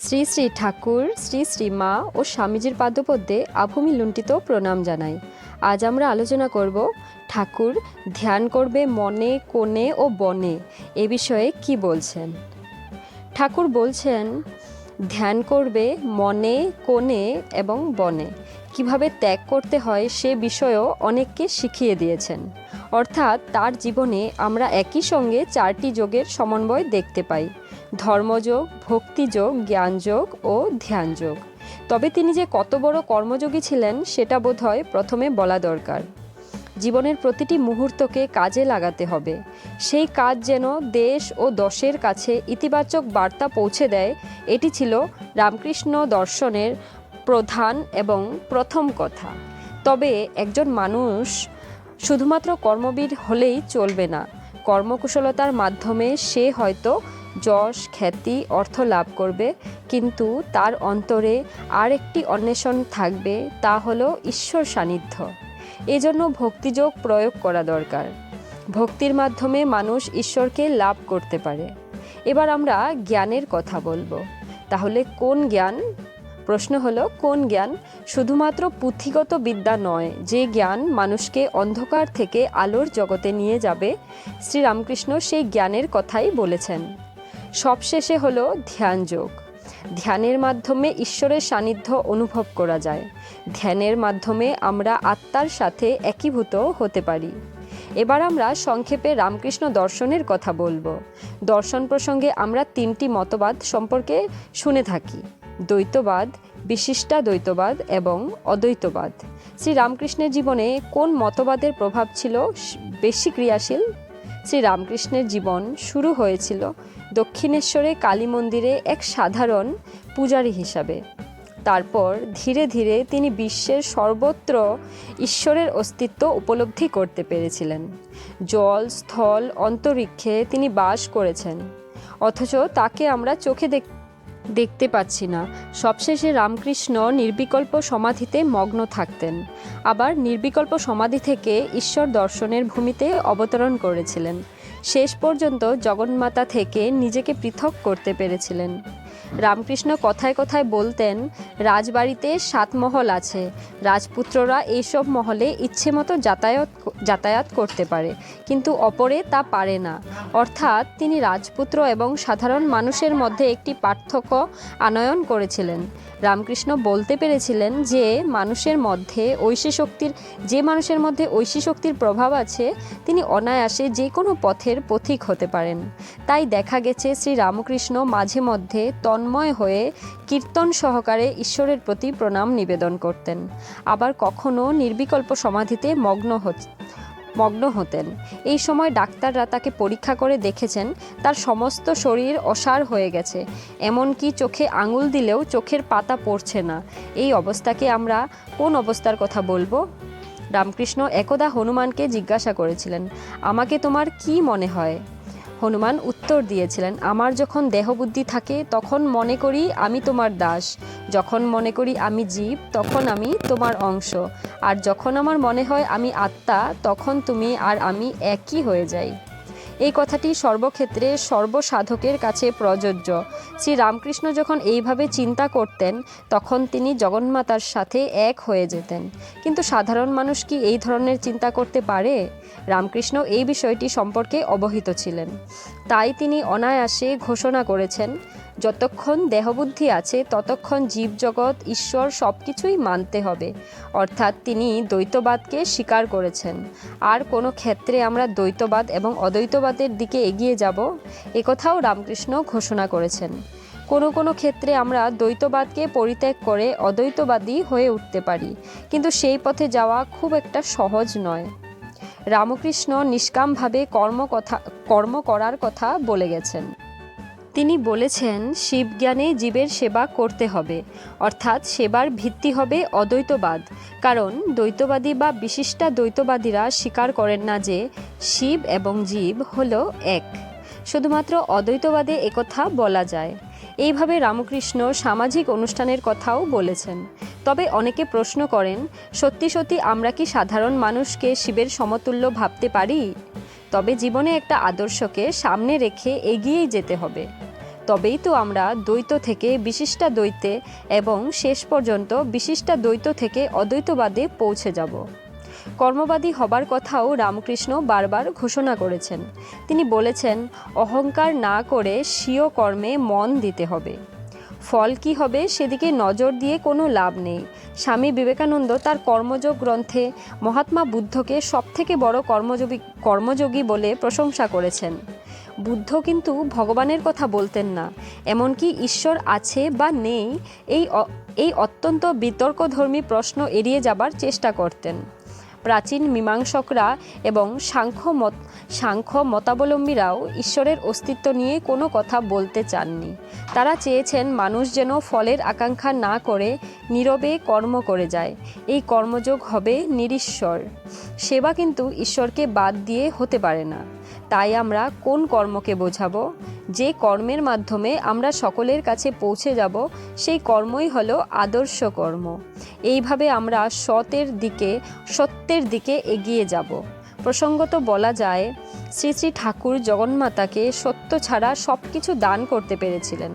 শ্রী শ্রী ঠাকুর, শ্রী শ্রী মা ও স্বামীজির পাদপদ্মে আভূমি লুণ্ঠিত প্রণাম জানাই। আজ আমরা আলোচনা করব, ঠাকুর ধ্যান করবে মনে, কোণে ও বনে, এ বিষয়ে কি বলছেন? ঠাকুর বলছেন, ধ্যান করবে মনে, কোণে এবং বনে। কীভাবে ত্যাগ করতে হয় সে বিষয়েও অনেককে শিখিয়ে দিয়েছেন। অর্থাৎ তার জীবনে আমরা একই সঙ্গে চারটি যোগের সমন্বয় দেখতে পাই। ধর্মযোগ, ভক্তিযোগ, জ্ঞানযোগ ও ধ্যানযোগ। তবে তিনি যে কত বড় কর্মযোগী ছিলেন, সেটা বোধহয় প্রথমে বলা দরকার। জীবনের প্রতিটি মুহূর্তকে কাজে লাগাতে হবে। সেই কাজ যেন দেশ ও দশের কাছে ইতিবাচক বার্তা পৌঁছে দেয়, এটি ছিল রামকৃষ্ণ দর্শনের প্রধান এবং প্রথম কথা। তবে একজন মানুষ শুধুমাত্র কর্মবীর হলেই চলবে না। কর্মকুশলতার মাধ্যমে সে হয়তো যশ, খ্যাতি, অর্থ লাভ করবে। কিন্তু তার অন্তরে আর একটি অন্বেষণ থাকবে, তা হলো ঈশ্বর সান্নিধ্য। এজন্য ভক্তিযোগ প্রয়োগ করা দরকার। ভক্তির মাধ্যমে মানুষ ঈশ্বরকে লাভ করতে পারে। এবার আমরা জ্ঞানের কথা বলব। তাহলে কোন জ্ঞান? প্রশ্ন হলো, কোন জ্ঞান? শুধুমাত্র পুঁথিগত বিদ্যা নয়, যে জ্ঞান মানুষকে অন্ধকার থেকে আলোর জগতে নিয়ে যাবে। শ্রীরামকৃষ্ণ সেই জ্ঞানের কথাই বলেছেন। সবশেষে হলো ধ্যানযোগ ধ্যানের মাধ্যমে ঈশ্বরের সান্নিধ্য অনুভব করা যায়। ধ্যানের মাধ্যমে আমরা আত্মার সাথে একীভূত হতে পারি। এবার আমরা সংক্ষেপে রামকৃষ্ণ দর্শনের কথা বলব। দর্শন প্রসঙ্গে আমরা তিনটি মতবাদ সম্পর্কে শুনে থাকি। দ্বৈতবাদ বিশিষ্টা দ্বৈতবাদ এবং অদ্বৈতবাদ। শ্রী রামকৃষ্ণের জীবনে কোন মতবাদের প্রভাব ছিল বেশি ক্রিয়াশীল? শ্রী রামকৃষ্ণের জীবন শুরু হয়েছিল দক্ষিণেশ্বরে কালী মন্দিরে এক সাধারণ পূজারী হিসাবে। তারপর ধীরে ধীরে তিনি বিশ্বের সর্বত্র ঈশ্বরের অস্তিত্ব উপলব্ধি করতে পেরেছিলেন। জল, স্থল, অন্তরিক্ষে তিনি বাস করেছেন। অথচ তাকে আমরা চোখে দেখ দেখতে পাচ্ছি না। সবশেষে রামকৃষ্ণ নির্বিকল্প সমাধিতে মগ্ন থাকতেন। আবার নির্বিকল্প সমাধি থেকে ঈশ্বর দর্শনের ভূমিতে অবতরণ করেছিলেন। শেষ পর্যন্ত জগন্মাতা থেকে নিজেকে পৃথক করতে পেরেছিলেন। রামকৃষ্ণ কথায় কথায় বলতেন, রাজবাড়িতে সাত মহল আছে। রাজপুত্ররা এইসব মহলে ইচ্ছে মতো যাতায়াত যাতায়াত করতে পারে। কিন্তু অপরে তা পারে না। অর্থাৎ তিনি রাজপুত্র এবং সাধারণ মানুষের মধ্যে একটি পার্থক্য আনয়ন করেছিলেন। রামকৃষ্ণ বলতে পেরেছিলেন যে, মানুষের মধ্যে ঐশী শক্তির, যে মানুষের মধ্যে ঐশী শক্তির প্রভাব আছে, তিনি অনায়াসে যে কোনো পথের পথিক হতে পারেন। তাই দেখা গেছে শ্রী রামকৃষ্ণ মাঝে মধ্যে তন্ময় হয়ে কীর্তন সহকারে ঈশ্বরের প্রতি প্রণাম নিবেদন করতেন। আবার কখনো নির্বিকল্প সমাধিতে মগ্ন হ মগ্ন হতেন। এই সময় ডাক্তাররা তাকে পরীক্ষা করে দেখেছেন, তার সমস্ত শরীর অসার হয়ে গেছে, এমনকি চোখে আঙুল দিলেও চোখের পাতা পড়ছে না। এই অবস্থাকে আমরা কোন অবস্থার কথা বলব? রামকৃষ্ণ একদা হনুমানকে জিজ্ঞাসা করেছিলেন, আমাকে তোমার কি মনে হয়? হনুমান উত্তর দিয়েছিলেন, আমার যখন দেহবুদ্ধি থাকে, তখন মনে করি আমি তোমার দাস। যখন মনে করি আমি জীব, তখন আমি তোমার অংশ। আর যখন আমার মনে হয় আমি আত্মা, তখন তুমি আর আমি একই হয়ে যাই। এই কথাটি সর্বক্ষেত্রে সর্বসাধকের কাছে প্রযোজ্য। শ্রীরামকৃষ্ণ যখন এইভাবে চিন্তা করতেন, তখন তিনি জগন্মাতার সাথে এক হয়ে যেতেন। কিন্তু সাধারণ মানুষ কি এই ধরনের চিন্তা করতে পারে? রামকৃষ্ণ এই বিষয়টি সম্পর্কে অবহিত ছিলেন। তাই তিনি অনায়াসে ঘোষণা করেছেন যতক্ষণ দেহবুদ্ধি আছে, ততক্ষণ জীবজগৎ, ঈশ্বর সব কিছুই মানতে হবে। অর্থাৎ তিনি দ্বৈতবাদকে স্বীকার করেছেন। আর কোনো ক্ষেত্রে আমরা দ্বৈতবাদ এবং অদ্বৈতবাদের দিকে এগিয়ে যাব একথাও রামকৃষ্ণ ঘোষণা করেছেন। কোনো কোনো ক্ষেত্রে আমরা দ্বৈতবাদকে পরিত্যাগ করে অদ্বৈতবাদী হয়ে উঠতে পারি, কিন্তু সেই পথে যাওয়া খুব একটা সহজ নয়। রামকৃষ্ণ নিষ্কামভাবে কর্ম কথা কর্ম করার কথা বলে গেছেন। তিনি বলেছেন, শিবজ্ঞানে জীবের সেবা করতে হবে, অর্থাৎ সেবার ভিত্তি হবে অদ্বৈতবাদ, কারণ দ্বৈতবাদী বা বিশিষ্টা দ্বৈতবাদীরা স্বীকার করেন না যে শিব এবং জীব হল এক। শুধুমাত্র অদ্বৈতবাদে একথা বলা যায়। এইভাবে রামকৃষ্ণ সামাজিক অনুষ্ঠানের কথাও বলেছেন। তবে অনেকে প্রশ্ন করেন, সত্যি সত্যি আমরা কি সাধারণ মানুষকে শিবের সমতুল্য ভাবতে পারি? তবে জীবনে একটা আদর্শকে সামনে রেখে এগিয়েই যেতে হবে। তবেই তো আমরা দ্বৈত থেকে বিশিষ্টা দ্বৈতে এবং শেষ পর্যন্ত বিশিষ্টা দ্বৈত থেকে অদ্বৈতবাদে পৌঁছে যাব। কর্মবাদী হবার কথাও রামকৃষ্ণ বারবার ঘোষণা করেছেন। তিনি বলেছেন, অহংকার না করে স্বীয় কর্মে মন দিতে হবে। ফল কি হবে সেদিকে নজর দিয়ে কোনো লাভ নেই। স্বামী বিবেকানন্দ তার কর্মযোগ গ্রন্থে মহাত্মা বুদ্ধকে সবথেকে বড় কর্মযোগী কর্মযোগী বলে প্রশংসা করেছেন। বুদ্ধ কিন্তু ভগবানের কথা বলতেন না। এমনকি ঈশ্বর আছে বা নেই, এই এই অত্যন্ত বিতর্কধর্মী প্রশ্ন এড়িয়ে যাবার চেষ্টা করতেন। প্রাচীন মীমাংসকরা এবং সাংখ্য মত, সাংখ্য মতাবলম্বীরাও ঈশ্বরের অস্তিত্ব নিয়ে কোনো কথা বলতে চাননি। তারা চেয়েছেন মানুষ যেন ফলের আকাঙ্ক্ষা না করে নীরবে কর্ম করে যায়। এই কর্মযোগ হবে নিরীশ্বর। সেবা কিন্তু ঈশ্বরকে বাদ দিয়ে হতে পারে না। তাই আমরা কোন কর্মকে বোঝাবো? যে কর্মের মাধ্যমে আমরা সকলের কাছে পৌঁছে যাব, সেই কর্মই হলো আদর্শ কর্ম। এইভাবে আমরা সতের দিকে, সত্যের দিকে এগিয়ে যাব। প্রসঙ্গত বলা যায়, শ্রী শ্রী ঠাকুর জগন্মাতাকে সত্য ছাড়া সব কিছু দান করতে পেরেছিলেন।